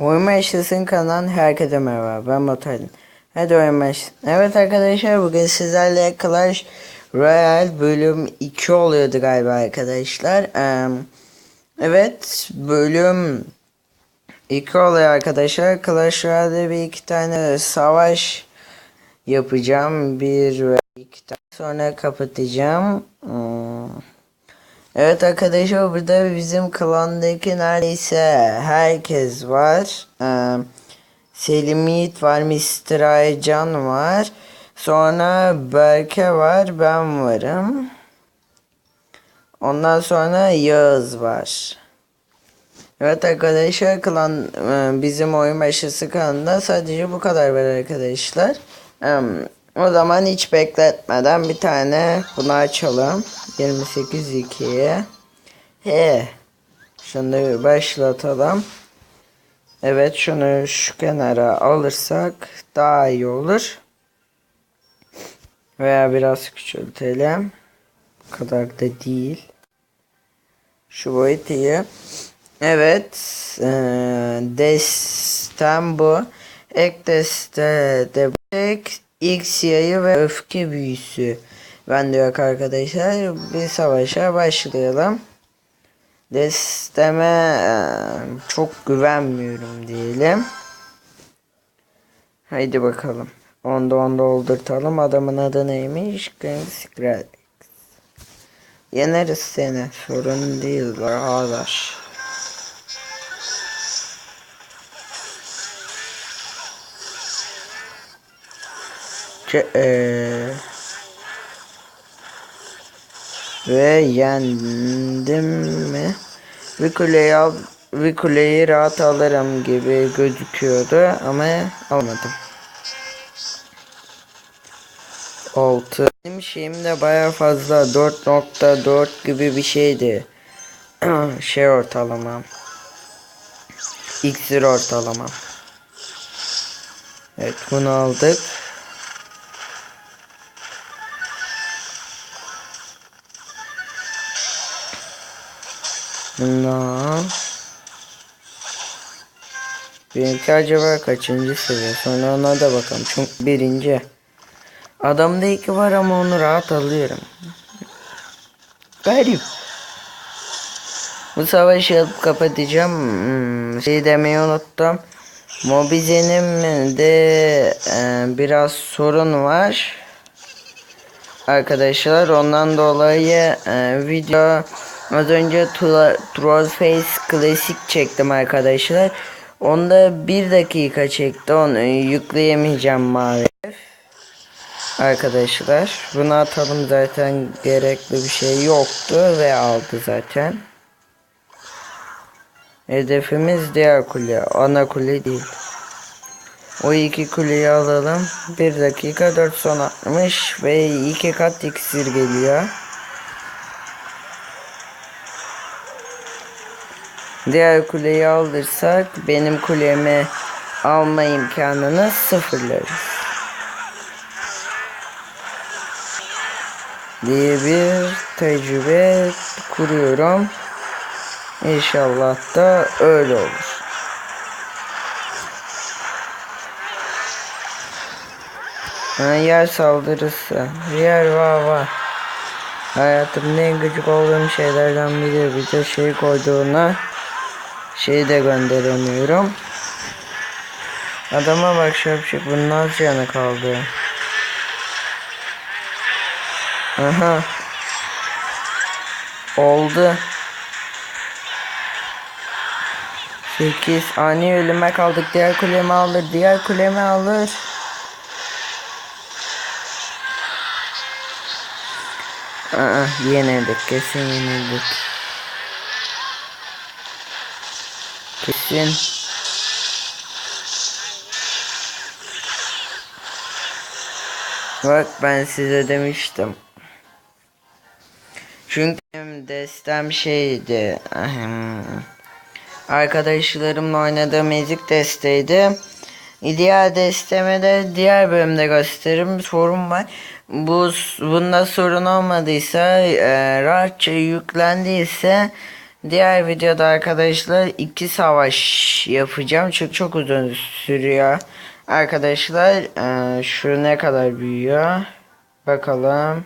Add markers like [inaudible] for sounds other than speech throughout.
Oyun Başlasın kanalından herkese merhaba. Ben Motalin. Hadi oyun başlasın. Evet arkadaşlar bugün sizlerle Clash Royale bölüm 2 oluyordu galiba arkadaşlar. Evet bölüm 2 oluyor arkadaşlar. Clash Royale'de bir iki tane savaş yapacağım. Bir ve iki tane sonra kapatacağım. Hmm. Evet arkadaşlar burada bizim klandaki neredeyse herkes var. Ee, Selim Yiğit var, Mr. Aycan var. Sonra Berke var, ben varım. Ondan sonra Yağız var. Evet arkadaşlar klan e, bizim oyun başlısı kanalında sadece bu kadar var arkadaşlar. Em, O zaman hiç bekletmeden bir tane bunu açalım. 28 2'ye. He. Şunu başlatalım. Evet şunu şu kenara alırsak daha iyi olur. Veya biraz küçültelim. Bu kadar da değil. Şu boyut iyi. Evet. eee destem bu. Ek deste de ek X yayı ve öfke büyüsü. Ben de arkadaşlar. Bir savaşa başlayalım. Desteme eee, çok güvenmiyorum diyelim. Haydi bakalım. Onda onda oldurtalım. Adamın adı neymiş? Secret. Yeneriz seni. Sorun değil arkadaş. Ce eee, ve yendim mi? Bir kuleyi al, bir kuleyi rahat alırım gibi gözüküyordu ama almadım. 6 Benim şeyim de baya fazla 4.4 gibi bir şeydi. [clears throat] şey ortalama. İksir ortalama. Evet bunu aldık. Bundan. Benimki acaba kaçıncı seviye? Sonra ona da bakalım. Çünkü birinci. Adamda iki var ama onu rahat alıyorum. Garip. Bu savaşı alıp kapatacağım. Hmm, şey demeyi unuttum. Mobize'nin de e, biraz sorun var. Arkadaşlar ondan dolayı e, video az önce Tro- Trollface Classic çektim arkadaşlar. Onda bir dakika çekti onu yükleyemeyeceğim maalesef. Arkadaşlar bunu atalım zaten gerekli bir şey yoktu ve aldı zaten. Hedefimiz diğer kule ana kule değil. O iki kuleyi alalım. 1 dakika 4 son atmış ve iki kat iksir geliyor. Diğer kuleyi alırsak benim kulemi alma imkanını sıfırlarız. diye bir tecrübe kuruyorum. İnşallah da öyle olur. Ha, yer saldırısı. Yer var var. Hayatımın en gıcık olduğum şeylerden biri. Bir de şey koyduğuna şey de gönderemiyorum. Adama bak şapşik bunun az canı kaldı. Aha. Oldu. 8 ani ölüme kaldık. Diğer kulemi alır. Diğer kulemi alır. Aa, yenildik. Kesin yenildik. Kesin. Bak ben size demiştim. Çünkü destem şeydi. Arkadaşlarımla oynadığım ezik desteydi. Diğer desteme de diğer bölümde gösteririm. Sorun var. Bu bunda sorun olmadıysa, e, rahatça yüklendiyse Diğer videoda arkadaşlar iki savaş yapacağım. Çünkü çok uzun sürüyor. Arkadaşlar eee, şu ne kadar büyüyor? Bakalım.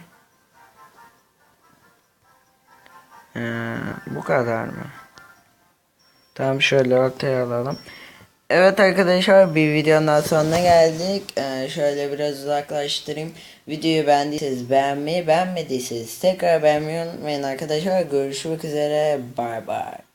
Eee, bu kadar mı? Tamam şöyle ortaya alalım. Evet arkadaşlar bir videonun daha sonuna geldik. Ee, şöyle biraz uzaklaştırayım. Videoyu beğendiyseniz beğenmeyi, beğenmediyseniz tekrar beğenmeyi unutmayın arkadaşlar. Görüşmek üzere. Bay bay.